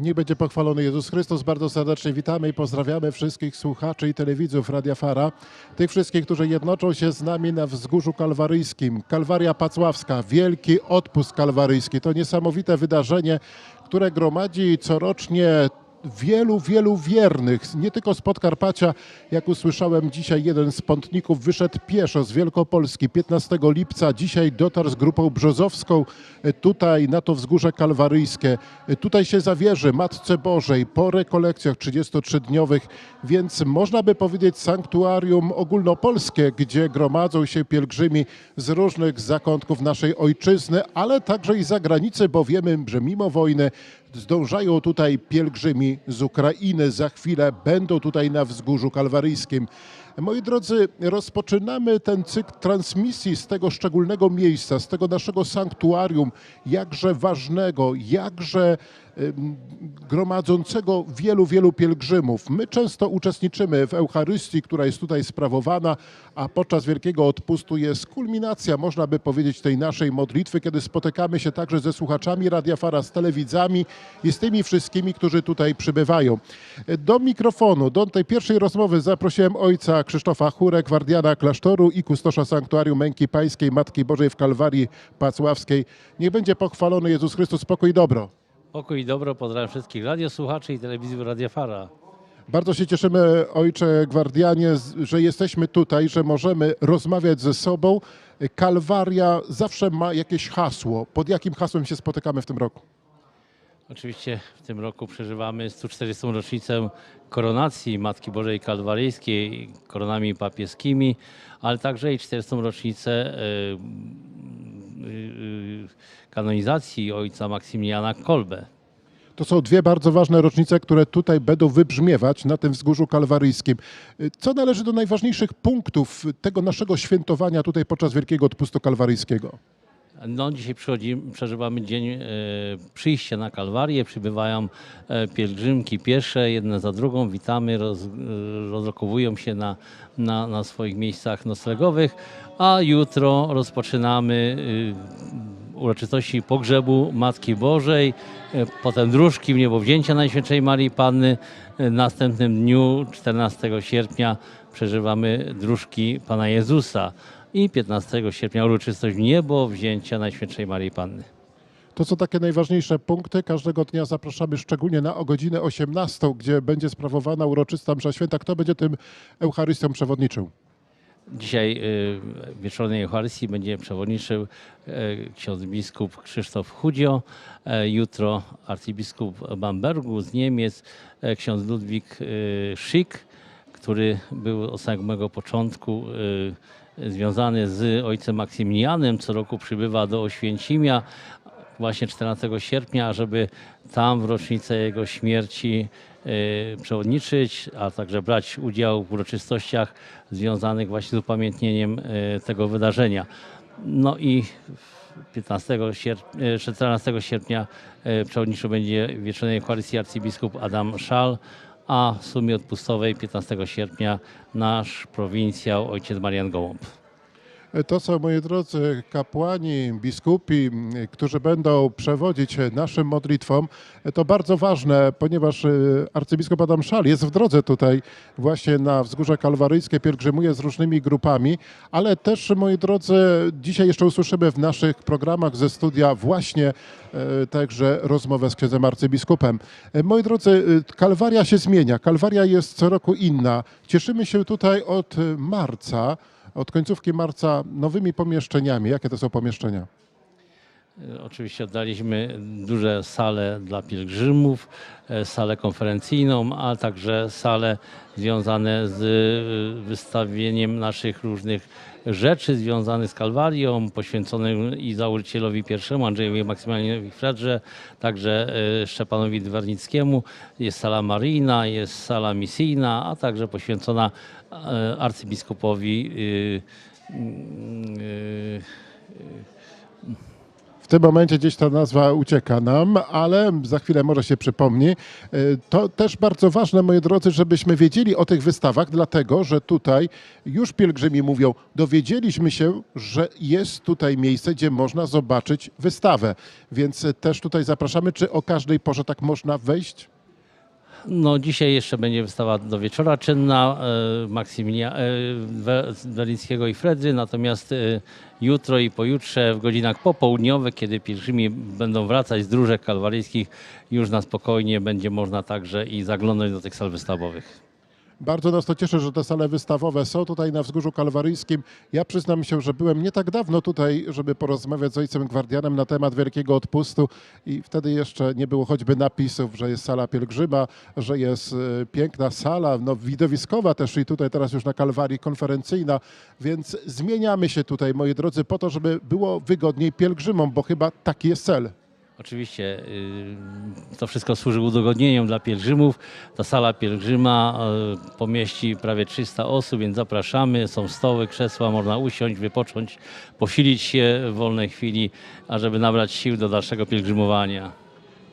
Niech będzie pochwalony Jezus Chrystus. Bardzo serdecznie witamy i pozdrawiamy wszystkich słuchaczy i telewidzów Radia Fara. Tych wszystkich, którzy jednoczą się z nami na Wzgórzu Kalwaryjskim. Kalwaria Pacławska, wielki odpust kalwaryjski. To niesamowite wydarzenie, które gromadzi corocznie wielu, wielu wiernych, nie tylko z Podkarpacia. Jak usłyszałem dzisiaj, jeden z pątników wyszedł pieszo z Wielkopolski 15 lipca. Dzisiaj dotarł z grupą brzozowską e, tutaj na to wzgórze kalwaryjskie. E, Tutaj się zawierzy Matce Bożej po rekolekcjach 33-dniowych, więc można by powiedzieć sanktuarium ogólnopolskie, gdzie gromadzą się pielgrzymi z różnych zakątków naszej ojczyzny, ale także i zagranicy, bo wiemy, że mimo wojny zdążają tutaj pielgrzymi z Ukrainy. Za chwilę będą tutaj na wzgórzu kalwaryjskim. Moi drodzy, rozpoczynamy ten cykl transmisji z tego szczególnego miejsca, z tego naszego sanktuarium, jakże ważnego, jakże gromadzącego wielu, wielu pielgrzymów. My często uczestniczymy w Eucharystii, która jest tutaj sprawowana, a podczas Wielkiego Odpustu jest kulminacja, można by powiedzieć, tej naszej modlitwy, kiedy spotykamy się także ze słuchaczami Radia Fara, z telewidzami i z tymi wszystkimi, którzy tutaj przybywają. Do mikrofonu, do tej pierwszej rozmowy zaprosiłem ojca Krzysztofa Churę, gwardiana klasztoru i kustosza sanktuarium Męki Pańskiej Matki Bożej w Kalwarii Pacławskiej. Niech będzie pochwalony Jezus Chrystus, spokój i dobro. Pokój i dobro, pozdrawiam wszystkich radiosłuchaczy i telewizji Radia Fara. Bardzo się cieszymy, ojcze Gwardianie, że jesteśmy tutaj, że możemy rozmawiać ze sobą. Kalwaria zawsze ma jakieś hasło. Pod jakim hasłem się spotykamy w tym roku? Oczywiście w tym roku przeżywamy 140. rocznicę koronacji Matki Bożej Kalwaryjskiej koronami papieskimi, ale także i 40. rocznicę y, kanonizacji ojca Maksymiliana Kolbe. To są dwie bardzo ważne rocznice, które tutaj będą wybrzmiewać na tym wzgórzu kalwaryjskim. Co należy do najważniejszych punktów tego naszego świętowania tutaj podczas Wielkiego Odpustu Kalwaryjskiego? No, dzisiaj przeżywamy dzień e, przyjścia na Kalwarię. Przybywają e, pielgrzymki piesze, jedne za drugą. Witamy, roz, rozrokowują się na, na, na swoich miejscach noclegowych. A jutro rozpoczynamy e, uroczystości pogrzebu Matki Bożej, e, potem dróżki w niebowzięcia Najświętszej Marii Panny. E, Następnym dniu, 14 sierpnia, przeżywamy dróżki Pana Jezusa i 15 sierpnia uroczystość niebo wzięcia Najświętszej Marii Panny. To są takie najważniejsze punkty. Każdego dnia zapraszamy szczególnie na o godzinę 18, gdzie będzie sprawowana uroczysta msza święta. Kto będzie tym Eucharystią przewodniczył? Dzisiaj y, w wieczornej Eucharystii będzie przewodniczył y, ksiądz biskup Krzysztof Chudzio, e, jutro arcybiskup Bambergu z Niemiec, e, ksiądz Ludwik y, Szyk, który był od samego początku y, związany z ojcem Maksymilianem. Co roku przybywa do Oświęcimia właśnie 14 sierpnia, żeby tam w rocznicę jego śmierci y, przewodniczyć, a także brać udział w uroczystościach związanych właśnie z upamiętnieniem y, tego wydarzenia. No i 15 sierpnia, 14 sierpnia przewodniczył będzie wieczornej Eucharystii arcybiskup Adam Szal, a w sumie odpustowej 15 sierpnia nasz prowincjał ojciec Marian Gołąb. To są, moi drodzy, kapłani, biskupi, którzy będą przewodzić naszym modlitwom. To bardzo ważne, ponieważ e, arcybiskup Adam Szal jest w drodze tutaj właśnie na Wzgórze Kalwaryjskie, pielgrzymuje z różnymi grupami, ale też, moi drodzy, dzisiaj jeszcze usłyszymy w naszych programach ze studia właśnie e, także rozmowę z księdzem arcybiskupem. E, Moi drodzy, Kalwaria się zmienia, Kalwaria jest co roku inna. Cieszymy się tutaj od marca, od końcówki marca nowymi pomieszczeniami. Jakie to są pomieszczenia? E, Oczywiście oddaliśmy duże sale dla pielgrzymów, e, salę konferencyjną, a także sale związane z e, wystawieniem naszych różnych rzeczy związanych z Kalwarią, poświęconych i założycielowi pierwszemu, Andrzejowi Maksymilianowi Fredrze, także e, Szczepanowi Dwarnickiemu. Jest sala maryjna, jest sala misyjna, a także poświęcona e, arcybiskupowi y, y, y, W tym momencie gdzieś ta nazwa ucieka nam, ale za chwilę może się przypomni. E, To też bardzo ważne, moi drodzy, żebyśmy wiedzieli o tych wystawach, dlatego że tutaj już pielgrzymi mówią, dowiedzieliśmy się, że jest tutaj miejsce, gdzie można zobaczyć wystawę. Więc też tutaj zapraszamy, czy o każdej porze tak można wejść? No dzisiaj jeszcze będzie wystawa do wieczora czynna e, Maksymilia e, We- Welickiego i Fredry, natomiast e, jutro i pojutrze w godzinach popołudniowych, kiedy pielgrzymi będą wracać z dróżek kalwaryjskich, już na spokojnie będzie można także i zaglądać do tych sal wystawowych. Bardzo nas to cieszy, że te sale wystawowe są tutaj na Wzgórzu Kalwaryjskim. Ja przyznam się, że byłem nie tak dawno tutaj, żeby porozmawiać z ojcem Gwardianem na temat Wielkiego Odpustu i wtedy jeszcze nie było choćby napisów, że jest sala pielgrzyma, że jest e, piękna sala, no widowiskowa też i tutaj teraz już na Kalwarii konferencyjna, więc zmieniamy się tutaj, moi drodzy, po to, żeby było wygodniej pielgrzymom, bo chyba taki jest cel. Oczywiście y, to wszystko służy udogodnieniom dla pielgrzymów. Ta sala pielgrzyma y, pomieści prawie 300 osób, więc zapraszamy. Są stoły, krzesła, można usiąść, wypocząć, posilić się w wolnej chwili, ażeby nabrać sił do dalszego pielgrzymowania.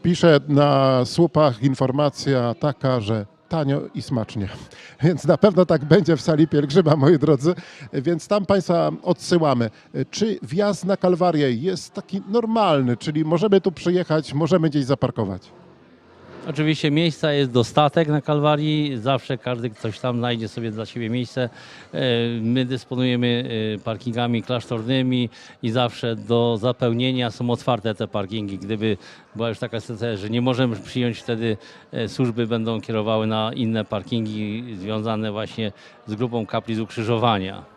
Pisze na słupach informacja taka, że tanio i smacznie. Więc na pewno tak będzie w sali pielgrzyma, moi drodzy. Więc tam Państwa odsyłamy. Czy wjazd na Kalwarię jest taki normalny, czyli możemy tu przyjechać, możemy gdzieś zaparkować? Oczywiście miejsca jest dostatek na Kalwarii, zawsze każdy coś tam znajdzie sobie dla siebie miejsce. E, My dysponujemy e, parkingami klasztornymi i zawsze do zapełnienia są otwarte te parkingi. Gdyby była już taka sytuacja, że nie możemy przyjąć, wtedy e, służby będą kierowały na inne parkingi związane właśnie z grupą kapli z ukrzyżowania.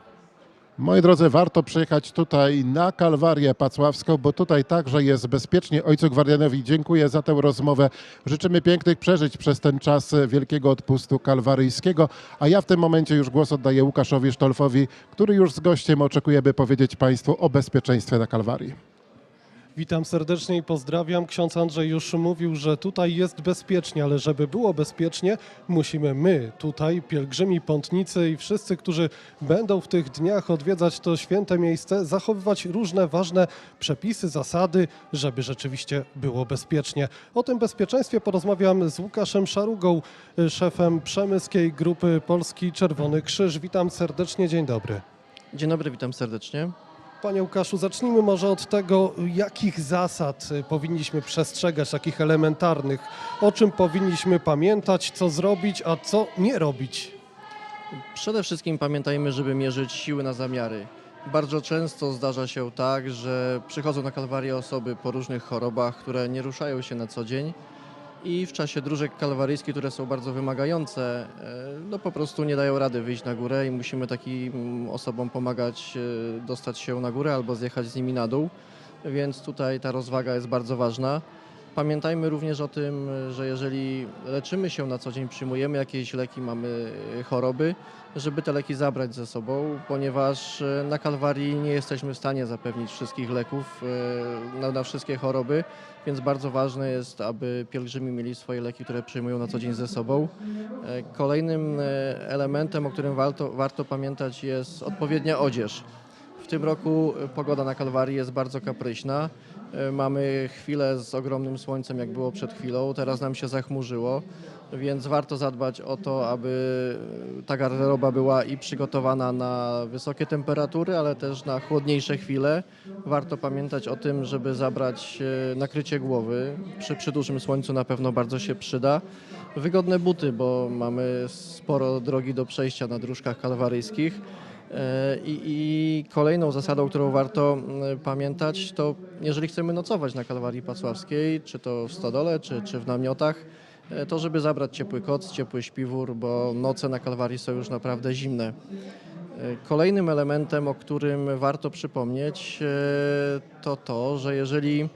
Moi drodzy, warto przyjechać tutaj na Kalwarię Pacławską, bo tutaj także jest bezpiecznie. Ojcu Gwardianowi dziękuję za tę rozmowę. Życzymy pięknych przeżyć przez ten czas Wielkiego Odpustu Kalwaryjskiego. A ja w tym momencie już głos oddaję Łukaszowi Sztolfowi, który już z gościem oczekuje, by powiedzieć Państwu o bezpieczeństwie na Kalwarii. Witam serdecznie i pozdrawiam. Ksiądz Andrzej już mówił, że tutaj jest bezpiecznie, ale żeby było bezpiecznie, musimy my tutaj, pielgrzymi, pątnicy i wszyscy, którzy będą w tych dniach odwiedzać to święte miejsce, zachowywać różne ważne przepisy, zasady, żeby rzeczywiście było bezpiecznie. O tym bezpieczeństwie porozmawiam z Łukaszem Szarugą, szefem przemyskiej grupy Polski Czerwony Krzyż. Witam serdecznie, dzień dobry. Dzień dobry, witam serdecznie. Panie Łukaszu, zacznijmy może od tego, jakich zasad y, powinniśmy przestrzegać, takich elementarnych, o czym powinniśmy pamiętać, co zrobić, a co nie robić. Przede wszystkim pamiętajmy, żeby mierzyć siły na zamiary. Bardzo często zdarza się tak, że przychodzą na kalwarię osoby po różnych chorobach, które nie ruszają się na co dzień i w czasie dróżek kalwaryjskich, które są bardzo wymagające, e, no po prostu nie dają rady wyjść na górę i musimy takim osobom pomagać e, dostać się na górę albo zjechać z nimi na dół, więc tutaj ta rozwaga jest bardzo ważna. Pamiętajmy również o tym, że jeżeli leczymy się na co dzień, przyjmujemy jakieś leki, mamy e, choroby, żeby te leki zabrać ze sobą, ponieważ e, na Kalwarii nie jesteśmy w stanie zapewnić wszystkich leków e, na, na wszystkie choroby, więc bardzo ważne jest, aby pielgrzymi mieli swoje leki, które przyjmują na co dzień ze sobą. Kolejnym elementem, o którym warto, warto pamiętać jest odpowiednia odzież. Tym roku e, pogoda na Kalwarii jest bardzo kapryśna. E, Mamy chwilę z ogromnym słońcem, jak było przed chwilą. Teraz nam się zachmurzyło, więc warto zadbać o to, aby ta garderoba była i przygotowana na wysokie temperatury, ale też na chłodniejsze chwile. Warto pamiętać o tym, żeby zabrać e, nakrycie głowy. Przy, przy dużym słońcu na pewno bardzo się przyda. Wygodne buty, bo mamy sporo drogi do przejścia na dróżkach kalwaryjskich. E, I, I kolejną zasadą, którą warto pamiętać, to jeżeli chcemy nocować na Kalwarii Pacławskiej, czy to w stodole, czy, czy w namiotach, to żeby zabrać ciepły koc, ciepły śpiwór, bo noce na Kalwarii są już naprawdę zimne. E, Kolejnym elementem, o którym warto przypomnieć, e, to to, że jeżeli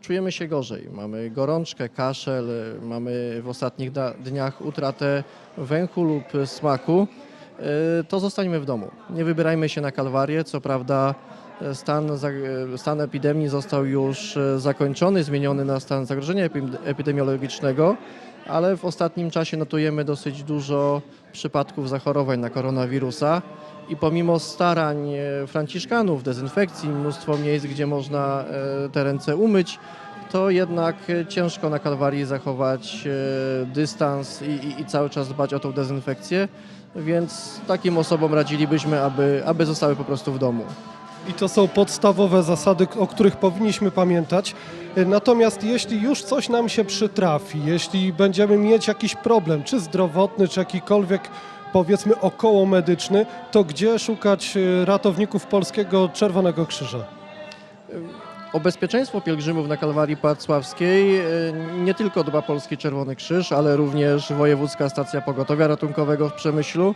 czujemy się gorzej, mamy gorączkę, kaszel, e, mamy w ostatnich dniach utratę węchu lub smaku, e, to zostańmy w domu. Nie wybierajmy się na Kalwarię. Co prawda e, stan, e, stan epidemii został już e, zakończony, zmieniony na stan zagrożenia epi- epidemiologicznego, ale w ostatnim czasie notujemy dosyć dużo przypadków zachorowań na koronawirusa. I pomimo starań e, franciszkanów, dezynfekcji, mnóstwo miejsc, gdzie można e, te ręce umyć, to jednak e, ciężko na Kalwarii zachować dystans i, i, i cały czas dbać o tą dezynfekcję, więc takim osobom radzilibyśmy, aby, aby zostały po prostu w domu. I to są podstawowe zasady, o których powinniśmy pamiętać. Natomiast jeśli już coś nam się przytrafi, jeśli będziemy mieć jakiś problem, czy zdrowotny, czy jakikolwiek powiedzmy około medyczny, to gdzie szukać e, ratowników Polskiego Czerwonego Krzyża? O bezpieczeństwo pielgrzymów na Kalwarii Pacławskiej e, nie tylko dba Polski Czerwony Krzyż, ale również Wojewódzka Stacja Pogotowia Ratunkowego w Przemyślu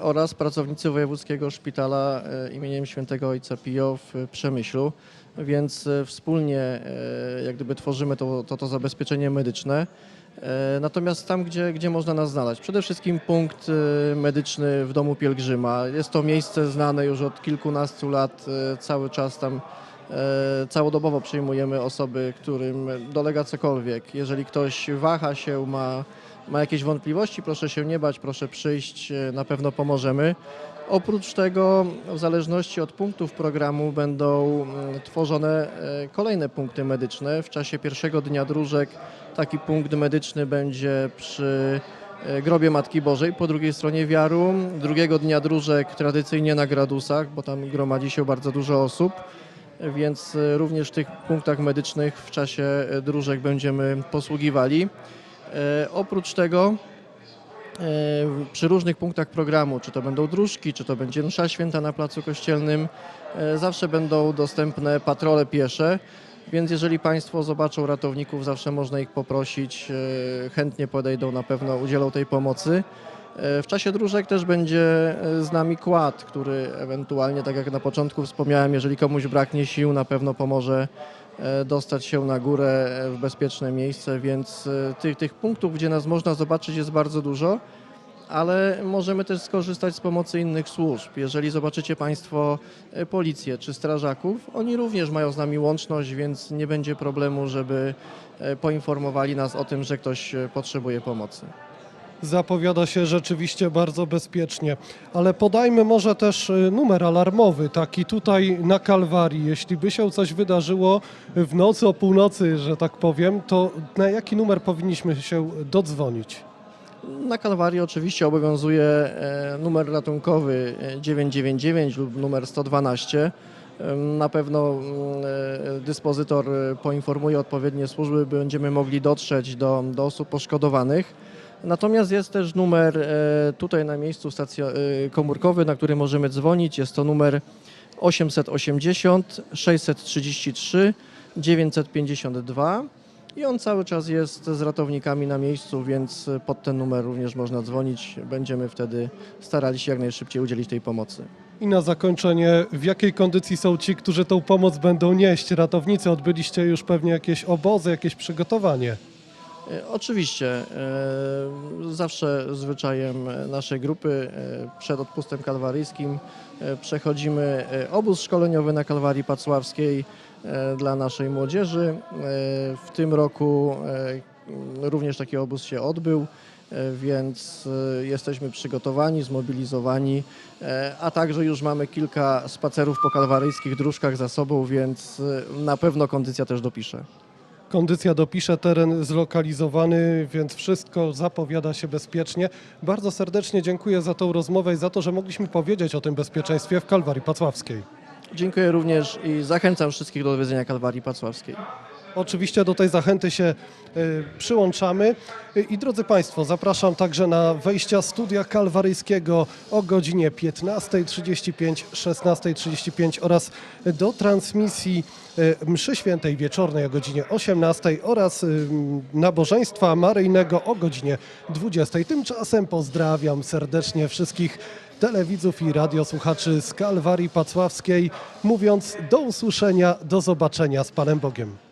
oraz pracownicy Wojewódzkiego Szpitala e, imieniem Świętego Ojca Pio w Przemyślu. Więc e, wspólnie e, jak gdyby tworzymy to, to, to zabezpieczenie medyczne. E, Natomiast tam, gdzie, gdzie można nas znaleźć, przede wszystkim punkt e, medyczny w domu pielgrzyma. Jest to miejsce znane już od kilkunastu lat, e, cały czas tam E, Całodobowo przyjmujemy osoby, którym dolega cokolwiek. Jeżeli ktoś waha się, ma, ma jakieś wątpliwości, proszę się nie bać, proszę przyjść, e, na pewno pomożemy. Oprócz tego, w zależności od punktów programu, będą mm, tworzone e, kolejne punkty medyczne. W czasie pierwszego dnia dróżek taki punkt medyczny będzie przy e, grobie Matki Bożej po drugiej stronie Wiaru. Drugiego dnia dróżek tradycyjnie na Gradusach, bo tam gromadzi się bardzo dużo osób więc e, również w tych punktach medycznych w czasie e, dróżek będziemy posługiwali. E, Oprócz tego przy różnych punktach programu, czy to będą dróżki, czy to będzie msza święta na Placu Kościelnym, zawsze będą dostępne patrole piesze, więc jeżeli Państwo zobaczą ratowników, zawsze można ich poprosić, chętnie podejdą, na pewno udzielą tej pomocy. E, W czasie dróżek też będzie e, z nami kład, który ewentualnie, tak jak na początku wspomniałem, jeżeli komuś braknie sił, na pewno pomoże e, dostać się na górę w bezpieczne miejsce, więc tych, tych punktów, gdzie nas można zobaczyć jest bardzo dużo, ale możemy też skorzystać z pomocy innych służb. Jeżeli zobaczycie Państwo policję czy strażaków, oni również mają z nami łączność, więc nie będzie problemu, żeby poinformowali nas o tym, że ktoś potrzebuje pomocy. Zapowiada się rzeczywiście bardzo bezpiecznie, ale podajmy może też y, numer alarmowy, taki tutaj na Kalwarii. Jeśli by się coś wydarzyło w nocy o północy, że tak powiem, to na jaki numer powinniśmy się dodzwonić? Na Kalwarii oczywiście obowiązuje e, numer ratunkowy e, 999 lub numer 112. Em, Na pewno mm, e, dyspozytor e, poinformuje odpowiednie służby, by będziemy mogli dotrzeć do, do osób poszkodowanych. Natomiast jest też numer e, tutaj na miejscu stacja, e, komórkowy, na który możemy dzwonić. Jest to numer 880 633 952. I on cały czas jest z ratownikami na miejscu, więc pod ten numer również można dzwonić. Będziemy wtedy starali się jak najszybciej udzielić tej pomocy. I na zakończenie, w jakiej kondycji są ci, którzy tą pomoc będą nieść? Ratownicy, odbyliście już pewnie jakieś obozy, jakieś przygotowanie. E, Oczywiście, e, zawsze zwyczajem naszej grupy e, przed odpustem kalwaryjskim przechodzimy obóz szkoleniowy na Kalwarii Pacławskiej dla naszej młodzieży. W tym roku również taki obóz się odbył, więc jesteśmy przygotowani, zmobilizowani, a także już mamy kilka spacerów po kalwaryjskich dróżkach za sobą, więc na pewno kondycja też dopisze. Kondycja dopisze, teren zlokalizowany, więc wszystko zapowiada się bezpiecznie. Bardzo serdecznie dziękuję za tą rozmowę i za to, że mogliśmy powiedzieć o tym bezpieczeństwie w Kalwarii Pacławskiej. Dziękuję również i zachęcam wszystkich do odwiedzenia Kalwarii Pacławskiej. Oczywiście do tej zachęty się y, przyłączamy. I drodzy Państwo, zapraszam także na wejścia studia kalwaryjskiego o godzinie 15.35, 16.35 oraz do transmisji y, mszy świętej wieczornej o godzinie 18.00 oraz y, nabożeństwa maryjnego o godzinie 20.00. Tymczasem pozdrawiam serdecznie wszystkich telewidzów i radiosłuchaczy z Kalwarii Pacławskiej, mówiąc do usłyszenia, do zobaczenia z Panem Bogiem.